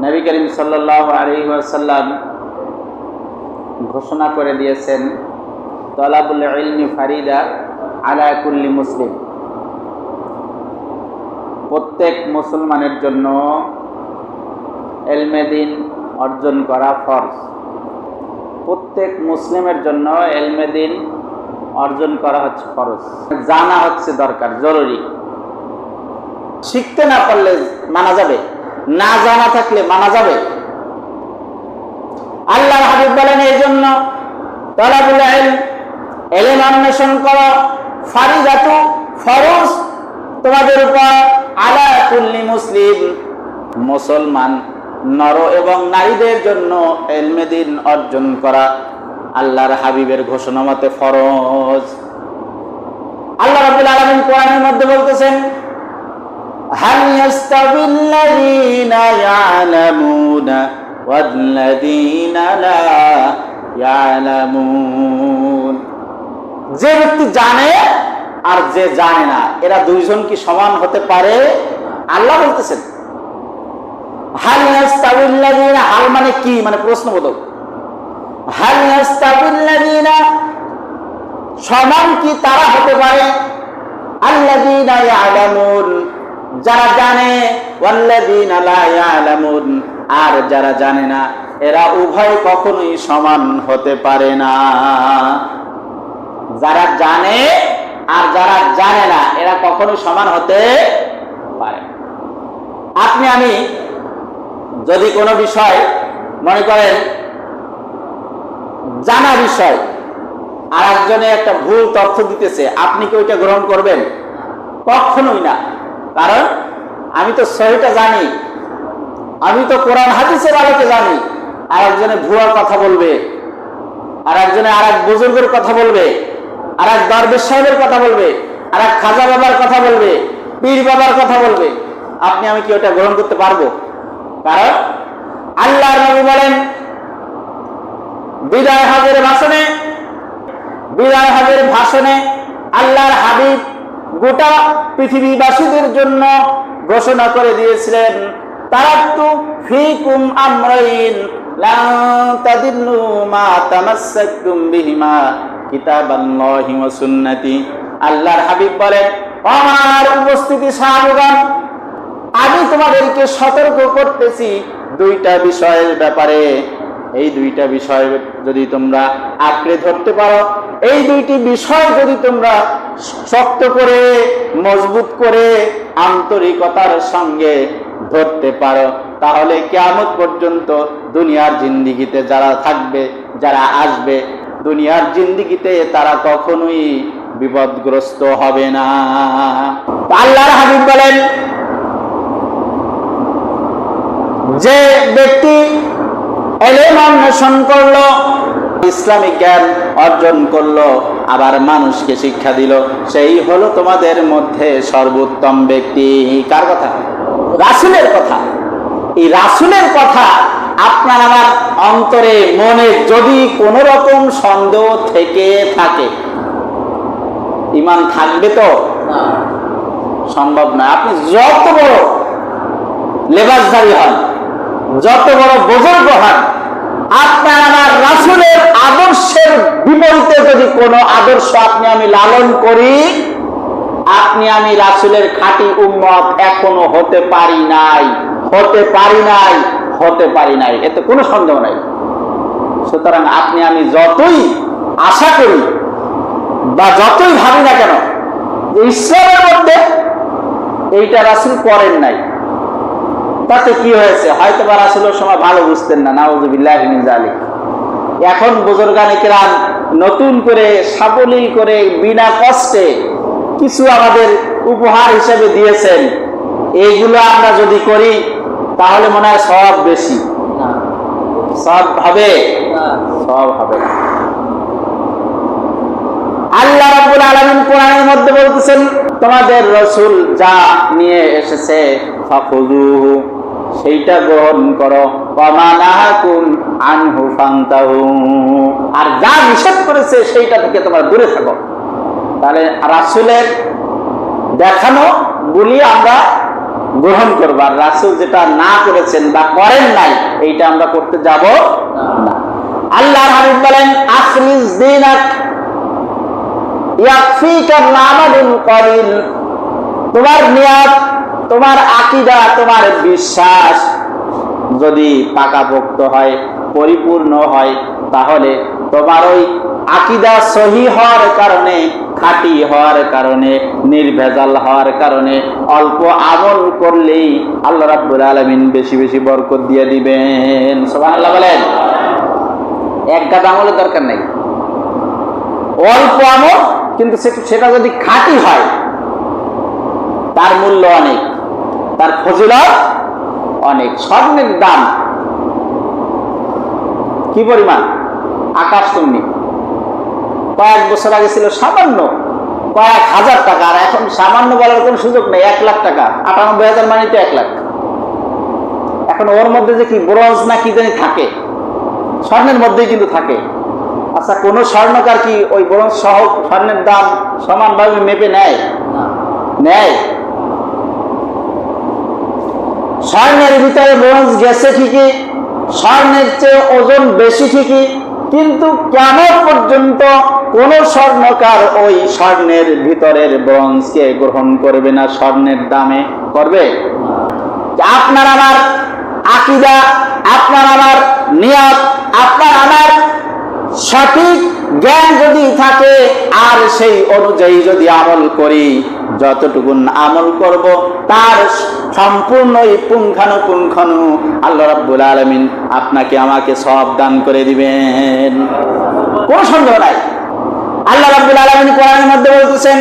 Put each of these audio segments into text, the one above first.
নবী করিম সাল্লাহ আলী ওয়াসাল্লাম ঘোষণা করে দিয়েছেন, তলাবুল ফারিদা আলা কুল্লি মুসলিম। প্রত্যেক মুসলমানের জন্য এলমেদিন অর্জন করা ফরজ। প্রত্যেক মুসলিমের জন্য এলমেদিন অর্জন করা হচ্ছে ফরজ। জানা হচ্ছে দরকার, জরুরি। শিখতে না পারলে মানা যাবে। না জানা থাকলে মানা যাবে? আল্লাহ হাবিব বলেন এই জন্য তলাবুল এলেম অন্বেষণ করো। ফরজ। তোমাদের উপর আলা মুসলিম, মুসলমান, নর এবং নারীদের জন্য এলমেদিন অর্জন করা আল্লাহর হাবিবের ঘোষণা মতে ফরজ। আল্লাহ রাব্বুল আলামিন কোরআনের মধ্যে বলতেছেন هل يستوي الذين يعلمون والذين لا يعلمون যে ব্যক্তি জানে আর যে জানে না এরা দুইজন কি সমান হতে পারে আল্লাহ বলতেছেন হাল ইয়াস্তাবিল্লাযিনা হাল মানে কি মানে প্রশ্নবোধক হাল ইয়াস্তাবিল্লাযিনা সমান কি তারা হতে পারে আল্লাযিনা ইয়ালামুন যারা জানে আর যারা জানে না, এরা উভয় কখনোই সমান হতে পারে না। যারা জানে আর যারা জানে না, এরা কখনো সমান হতে পারে আপনি, আমি যদি কোনো বিষয় মনে করেন, জানা বিষয় আর একজনে একটা ভুল তথ্য দিতেছে, আপনি কি ওইটা গ্রহণ করবেন? কখনোই না। কারণ আমি তো সহিটা জানি। আমি তো কোরআন, হাদিসের আলোকে জানি। আর একজনে ভুয়া কথা বলবে আর একজনে আর এক বুজুর্গের কথা বলবে আর এক দরবেশ সাহেবের কথা বলবে আর এক খাজা বাবার কথা বলবে, পীর বাবার কথা বলবে। আপনি, আমি কি ওটা গ্রহণ করতে পারব? কারণ আল্লাহ নবী বলেন, বিদায় হাজের ভাষণে, বিদায় হাজের ভাষণে গোটা পৃথিবীবাসীদের জন্য ঘোষণা করে দিয়েছিলেন তারাত্তু ফিকুম আমরাইন আল্লাহর হাবিব উপস্থিতি আমি তোমাদেরকে সতর্ক করতেছি দুইটা বিষয়ের ব্যাপারে। এই দুইটা বিষয় যদি তোমরা আঁকড়ে ধরতে পারো, এই দুইটি বিষয় যদি তোমরা শক্ত করে, মজবুত করে আন্তরিকতার সঙ্গে ধরতে পারো, তাহলে কেয়ামত পর্যন্ত দুনিয়ার জিন্দিগিতে যারা থাকবে, যারা আসবে, দুনিয়ার জিন্দিগিতে তারা কখনোই বিপদগ্রস্ত হবে না। আল্লাহর হাবিব বলেন, যে ব্যক্তি এলেম অন্বেষণ করল ইসলামিক জ্ঞান অর্জন করল আবার মানুষকে শিক্ষা দিল। সেই হলো তোমাদের মধ্যে সর্বোত্তম ব্যক্তি। কার কথা? রাসুলের কথা। এই রাসুলের কথা আপনার আমার অন্তরে মনে যদি কোনো রকম সন্দেহ থেকে থাকে ইমান থাকবে তো? সম্ভব না। আপনি যত বড় লেবাসধারী হন যত বড় বুজুর্গ হন, আপনার আমার রাসুলের আদর্শের বিপরীতে যদি কোনো আদর্শ আপনি আমি লালন করি, আপনি আমি রাসুলের খাঁটি উম্মত এখনও হতে পারি নাই, হতে পারি নাই, হতে পারি নাই। এতে কোনো সন্দেহ নাই। সুতরাং আপনি আমি যতই আশা করি বা যতই ভাবি না কেন ইসলামের মধ্যে এইটা রাসুল করেন নাই। তাতে কি হয়েছে? হয়তো বা রাসুলের সময় ভালো বুঝতেন না নাউজুবিল্লাহ জালি এখন বুজুর্গানে কিরাম নতুন করে সাবলীল করে বিনা কষ্টে কিছু আমাদের উপহার হিসেবে দিয়েছেন। এইগুলো আমরা যদি করি, তাহলে মনে হয় সব বেশি। সব হবে? সব হবে। আল্লাহ রাব্বুল আলামিন কোরআনের মধ্যে বলতেছেন, তোমাদের রসুল যা নিয়ে এসেছে ফাখুযুহু, সেইটা গ্রহণ করো। আর যা নিষেধ করেছে সেইটা থেকে তোমরা দূরে থাকো। তাহলে রাসূলের দেখানো বলি আমরা গ্রহণ করব। আর রাসুল যেটা না করেছেন বা করেন নাই, এইটা আমরা করতে যাব না। আল্লাহ হাবিব বলেন আমালুল কলিল। তোমার নিয়াত তোমার আকীদা, তোমার বিশ্বাস যদি পাকাপোক্ত হয়, পরিপূর্ণ হয়, তাহলে তোমার ওই আকিদা সহি হওয়ার কারণে, খাঁটি হওয়ার কারণে, নির্ভেজাল হওয়ার কারণে অল্প আমল করলেই আল্লাহ রাব্বুল আলামিন বেশি বেশি বরকত দিয়ে দিবেন। সুবহানাল্লাহ বলেন। এক গাদা আমলের দরকার নেই। অল্প আমল, কিন্তু সেটা যদি খাঁটি হয়, তার মূল্য অনেক। তার ফজিলত অনেক। স্বর্ণের দাম কি পরিমাণ? আকাশ তুমি কয়েক বছর আগে ছিল সামান্য কয়েক হাজার টাকা। আর এখন সামান্য বলার কোনো সুযোগ নেই এক লাখ টাকা। আটানব্বই হাজার মানে তো এক লাখ। এখন ওর মধ্যে যে কি ব্রোঞ্জ না কি জানি থাকে স্বর্ণের মধ্যেই কিন্তু থাকে। আচ্ছা কোন স্বর্ণকার কি ওই ব্রোঞ্জ সহ স্বর্ণের দাম সমানভাবে মেপে নেয়? নেয়? স্বর্ণের ভিতরে ব্রোঞ্জ গেছে ঠিকই, স্বর্ণের চেয়ে ওজন বেশি ঠিকই, কিন্তু কেমন পর্যন্ত কোন স্বর্ণকার ওই স্বর্ণের ভিতরের ব্রোঞ্জকে গ্রহণ করবে না, স্বর্ণের দামে করবে? আপনার আমার আকিদা, আপনার আমার নিয়ত, আপনার আমার সঠিক জ্ঞান যদি থাকে, আর সেই অনুযায়ী যদি আমল করি যতটুকুন আমল করব তার সম্পূর্ণই পুঙ্খানুপুঙ্খানু আল্লাহ রাব্বুল আলামিন আপনাকে আমাকে সব দান করে দিবেন কোনো সন্দেহ নাই আল্লাহ রাব্বুল আলামিন কোরআনের মধ্যে বলতেছেন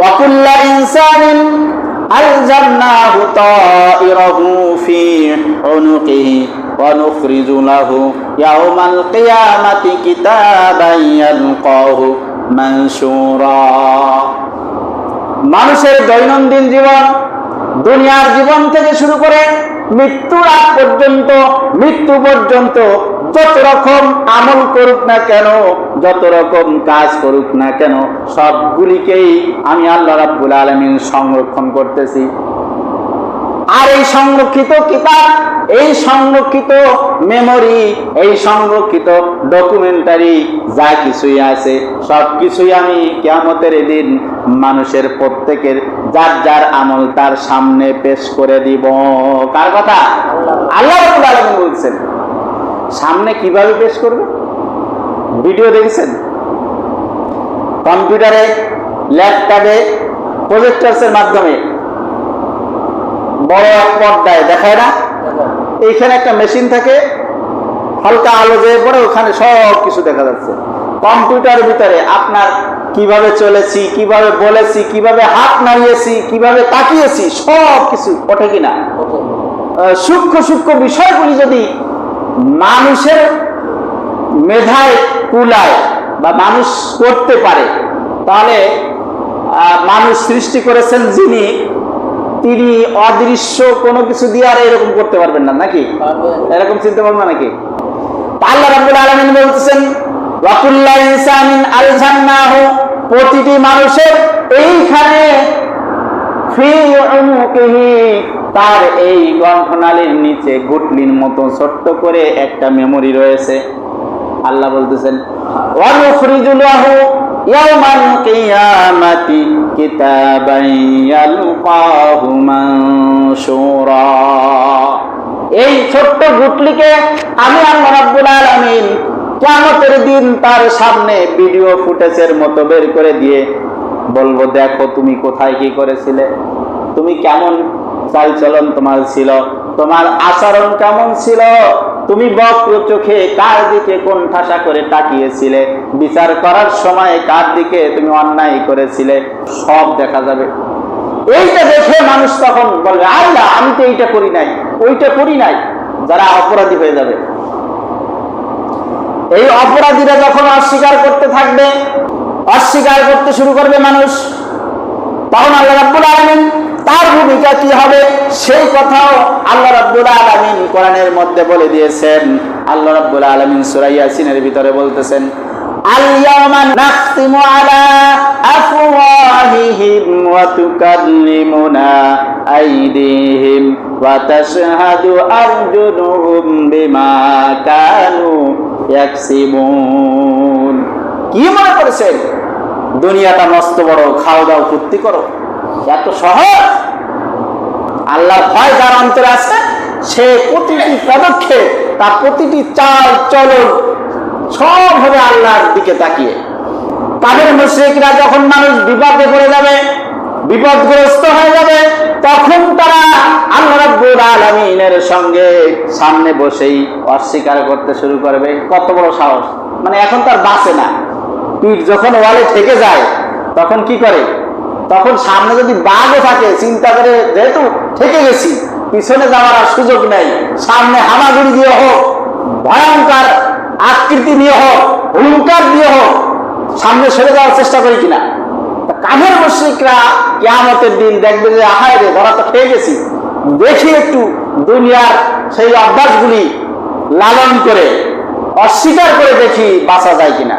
وكل إنسان ألزمناه طائره في عنقه ونخرج له يوم القيامة كتابا يلقاه منشورا মানুষের দৈনন্দিন জীবন, দুনিয়ার জীবন থেকে শুরু করে মৃত্যুর আগ পর্যন্ত, মৃত্যু পর্যন্ত যত রকম আমল করুক না কেন, যত রকম কাজ করুক না কেন, সবগুলিকেই আমি আল্লাহ রাব্বুল আলামিন সংরক্ষণ করতেছি। আর এই সংরক্ষিত কিতাব এই সংরক্ষিত মেমোরি এই সংরক্ষিত ডকুমেন্টারি যা কিছুই আছে, সব কিছুই আমি কেয়ামতের দিন মানুষের প্রত্যেকের যার যার আমল তার সামনে পেশ করে দিব। কার কথা? আল্লাহ বলছেন। সামনে কীভাবে পেশ করবে? ভিডিও দেখেছেন? কম্পিউটারে, ল্যাপটপে প্রজেক্টার্সের মাধ্যমে। বড় এক পর্দায় দেখায় না। এইখানে একটা মেশিন থাকে, হালকা আলো যেয়ে পড়ে, ওখানে সব কিছু দেখা যাচ্ছে। কম্পিউটার ভিতরে আপনার কীভাবে চলেছি, কীভাবে বলেছি, কীভাবে হাত নাড়িয়েছি, কীভাবে তাকিয়েছি, সব কিছু ওঠে কিনা। সূক্ষ্ম সূক্ষ্ম বিষয়গুলি যদি মানুষের মেধায় কুলায় বা মানুষ করতে পারে, তাহলে মানুষ সৃষ্টি করেছেন যিনি তিনি অদৃশ্য কোনো কিছু দিয়ে আর এরকম করতে পারবেন না, নাকি? এরকম চিন্তা ভাবনা নাকি? আল্লাহ রাব্বুল আলামিন বলতেছেন, ওয়াকুল্লা ইনসানিন আলজান্নাহু প্রতিটি মানুষের এইখানে তার এই গন্ঠনালীর নিচে গুটলির মতো ছোট্ট করে একটা মেমোরি রয়েছে। আল্লাহ বলতেছেন ওয়ানুখরিজু লাহু ইয়াওমাল কিয়ামাতি কিতাবান ইয়ালকাহু মানশুরা। এই ছোট্ট গুটলিকে আমি আল্লাহ রাব্বুল আলামিন কিয়ামতের দিন তার সামনে ভিডিও ফুটেজের মতো বের করে দিয়ে বলব, দেখো তুমি কোথায় কি করেছিলে? তুমি কেমন চালচলন তোমার ছিল? তোমার আচরণ কেমন ছিল? তুমি বক্র চোখে কার দিকে কোন ঠাসা করে তাকিয়েছিলে? বিচার করার সময় কার দিকে তুমি অন্যায় করেছিলে? সব দেখা যাবে। এইটা দেখে মানুষ তখন বলবে, আল্লাহ, আমি তো এইটা করি নাই, ওইটা করি নাই। যারা অপরাধী হয়ে যাবে। এই অপরাধীরা যখন অস্বীকার করতে থাকবে, অস্বীকার করতে শুরু করবে মানুষ, তখন আল্লাহ রাব্বুল আলামিন তার ভূমিকা কি হবে? সেই কথাও আল্লাহ রাব্বুল আলমিন কোরআনের মধ্যে বলে দিয়েছেন। আল্লাহ রাব্বুল আলামিন সুরাইয়া সিনের ভিতরে বলতেছেন আলা কি মনে করেছেন? দুনিয়াটা নষ্ট বড় খাও দাও ফুর্তি করো। এত সহজ? আল্লাহ ভয় যার অন্তরে আছে, সে প্রতিটি পদক্ষেপ, তার প্রতিটি চাল, চলন, সব হবে আল্লাহর দিকে তাকিয়ে। তাদের মুশ্রিকরা যখন মানুষ বিপদে পড়ে যাবে, বিপদগ্রস্ত হয়ে যাবে, তখন তারা আল্লাহ রাব্বুল আলামিনের সঙ্গে সামনে বসেই অস্বীকার করতে শুরু করবে। কত বড় সাহস! মানে এখন তার বাঁচে না। পিঠ যখন ওয়ালে থেকে যায়, তখন কি করে? তখন সামনে যদি বাঘও থাকে, চিন্তা করে যেহেতু ঠেকে গেছি, পিছনে যাওয়ার আর সুযোগ নেই। সামনে হামাগুড়ি দিয়ে হোক, ভয়ঙ্কর আকৃতি নিয়ে হোক, হুঙ্কার দিয়ে হোক, সামনে সরে যাওয়ার চেষ্টা করি কিনা। তা কাফের মুশ্রিকরা কেয়ামতের দিন দেখবে যে আহায় রে, ধরা তো খেয়ে গেছি। দেখি একটু দুনিয়ার সেই অভ্যাসগুলি লালন করে, অস্বীকার করে দেখি বাঁচা যায় কিনা।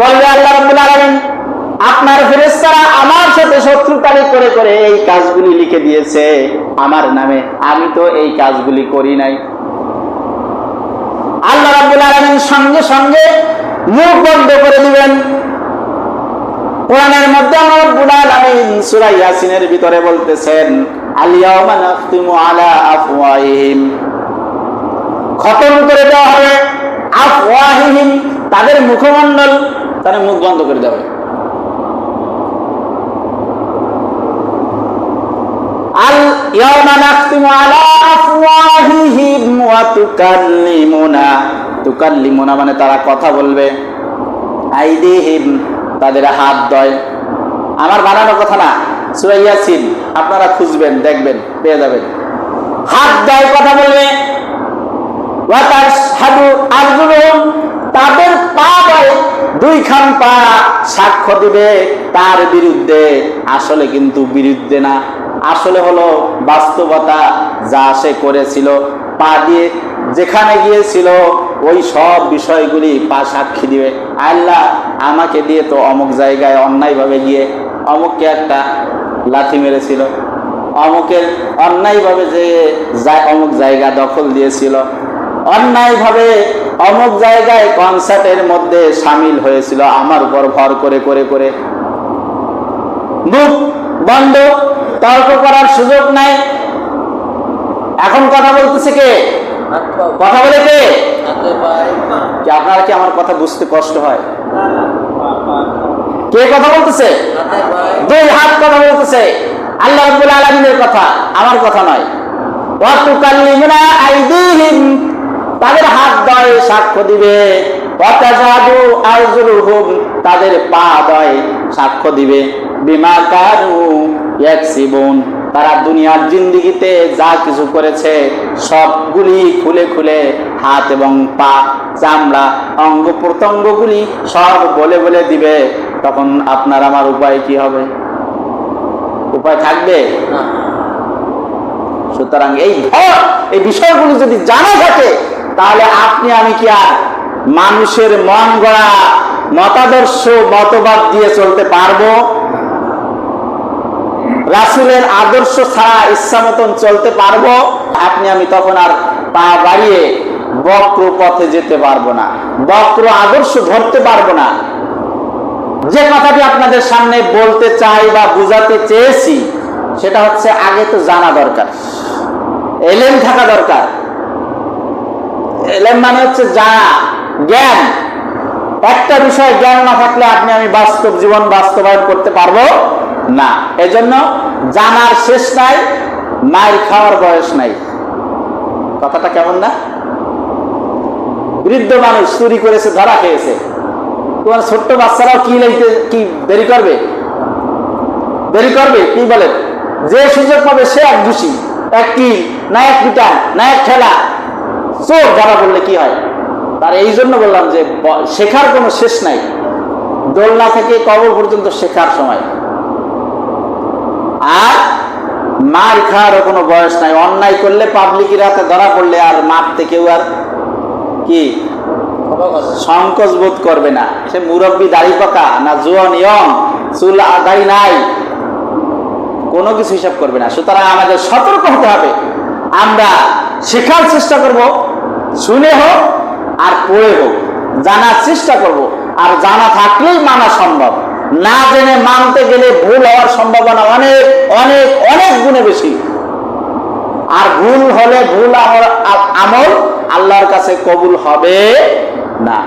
বলবে আল্লাহ রাব্বুল আলামিন আপনার ফেরেশতারা আমার সাথে শত্রুতারি করে করে এই কাজগুলি লিখে দিয়েছে। আমার নামে আমি তো এই কাজগুলি করি নাই। আল্লাহ রাব্বুল আলামিন সঙ্গে সঙ্গে মুখ বন্ধ করে দিবেন। কোরআনের মধ্যে আমার রব্বুল আলামিন সূরা ইয়াসিনের ভিতরে বলতেছেন আলিয়াউমা নাখতিমু আলা আফওয়াহিহিম। খতম করে দেওয়া হবে আফওয়াহিহিম, তাদের মুখমণ্ডল, তাদের মুখ বন্ধ করে দেওয়া হবে। মানে তারা কথা বলবে। তাদের হাত দয় আমার বানানো কথা না, সূরা আপনারা খুঁজবেন, দেখবেন, পেয়ে যাবেন। হাত দয় কথা বলবে। তাদের পা দয় দুই খান পা সাক্ষ্য দিবে তার বিরুদ্ধে। আসলে কিন্তু বিরুদ্ধে না। আসলে হলো বাস্তবতা যা সে করেছিল, পা দিয়ে যেখানে গিয়েছিল, ওই সব বিষয়গুলি পা সাক্ষী দিবে। আল্লাহ আমাকে দিয়ে তো অমুক জায়গায় অন্যায়ভাবে গিয়ে অমুককে একটা লাথি মেরেছিল, অমুকের অন্যায়ভাবে যে অমুক জায়গা দখল দিয়েছিল, অন্যায়ভাবে অমুক জায়গায় কনসার্টের মধ্যে সামিল হয়েছিল, আমার উপর ভর করে করে করে। বন্ধ, তর্ক করার সুযোগ নাই। এখন কথা বলতেছে কে? কথা বলে কে? আপনারা কি আমার কথা বুঝতে কষ্ট হয়? কে কথা বলতেছে? দুই হাত কথা বলতেছে। আল্লাহ আলামিনের কথা, আমার কথা নয়। তাদের হাত দয় সাক্ষ্য দিবে। তাদের পা দয় সাক্ষ্য দিবে। বিমা কানু ইয়াকসিবুন তারা দুনিয়ার জিন্দিগিতে যা কিছু করেছে সবগুলি খুলে খুলে হাত এবং পা চামড়া অঙ্গ প্রত্যঙ্গগুলি সব বলে বলে দিবে। তখন আপনার আমার উপায় কি হবে? উপায় থাকবে? সুতরাং এই ভয় এই বিষয়গুলো যদি জানা থাকে তাহলে আপনি আমি কি আর মানুষের মন গড়া মতাদর্শ মতবাদ দিয়ে চলতে পারব? রাসুলের আদর্শ ছাড়া ইচ্ছা মতন চলতে পারব? আপনি আমি তখন আর পা বাড়িয়ে বক্র পথে যেতে পারব না। বক্র আদর্শ ধরতে পারব না। যে কথাটি আপনাদের সামনে বলতে চাই বা বুঝাতে চেয়েছি, সেটা হচ্ছে আগে তো জানা দরকার এলেন থাকা দরকার। এলেম মানে হচ্ছে জানা জ্ঞান। একটা বিষয় জ্ঞান না থাকলে আপনি, আমি বাস্তব জীবন বাস্তবায়ন করতে পারব না। এজন্য জানার শেষ নাই মায়ের খাওয়ার বয়স নাই। কথাটা কেমন না? বৃদ্ধ মানুষ চুরি করেছে, ধরা খেয়েছে। তোমার ছোট্ট বাচ্চারাও কি লাইতে, কি দেরি করবে? দেরি করবে? কি বলেন? যে সুযোগ পাবে, সে এক ঘুষি, এক কি না এক পিটা না এক ঠেলা। চোর ধরা বললে কি হয়? তার এই জন্য বললাম যে শেখার কোনো শেষ নাই। দোলনা থেকে কবর পর্যন্ত শেখার সময়। আর মার খাওয়ারও কোনো বয়স নাই। অন্যায় করলে পাবলিকের হাতে ধরা পড়লে আর মারতে কেউ আর কি সংকোচ বোধ করবে না। সে মুরব্বী দাড়ি পাকা না জুয়ন ইয়ং চুল আ- দাড়ি নাই, কোনো কিছু হিসাব করবে না। সুতরাং আমাদের সতর্ক হতে হবে। আমরা শেখার চেষ্টা করব, শুনে হোক আর পড়ে হোক। জানার চেষ্টা করব, আর জানা থাকলেই মানা সম্ভব। না জেনে মানতে গেলে ভুল হওয়ার সম্ভাবনা অনেক অনেক অনেক গুণে বেশি। আর ভুল হলে ভুল আমল আল্লাহর কাছে কবুল হবে না।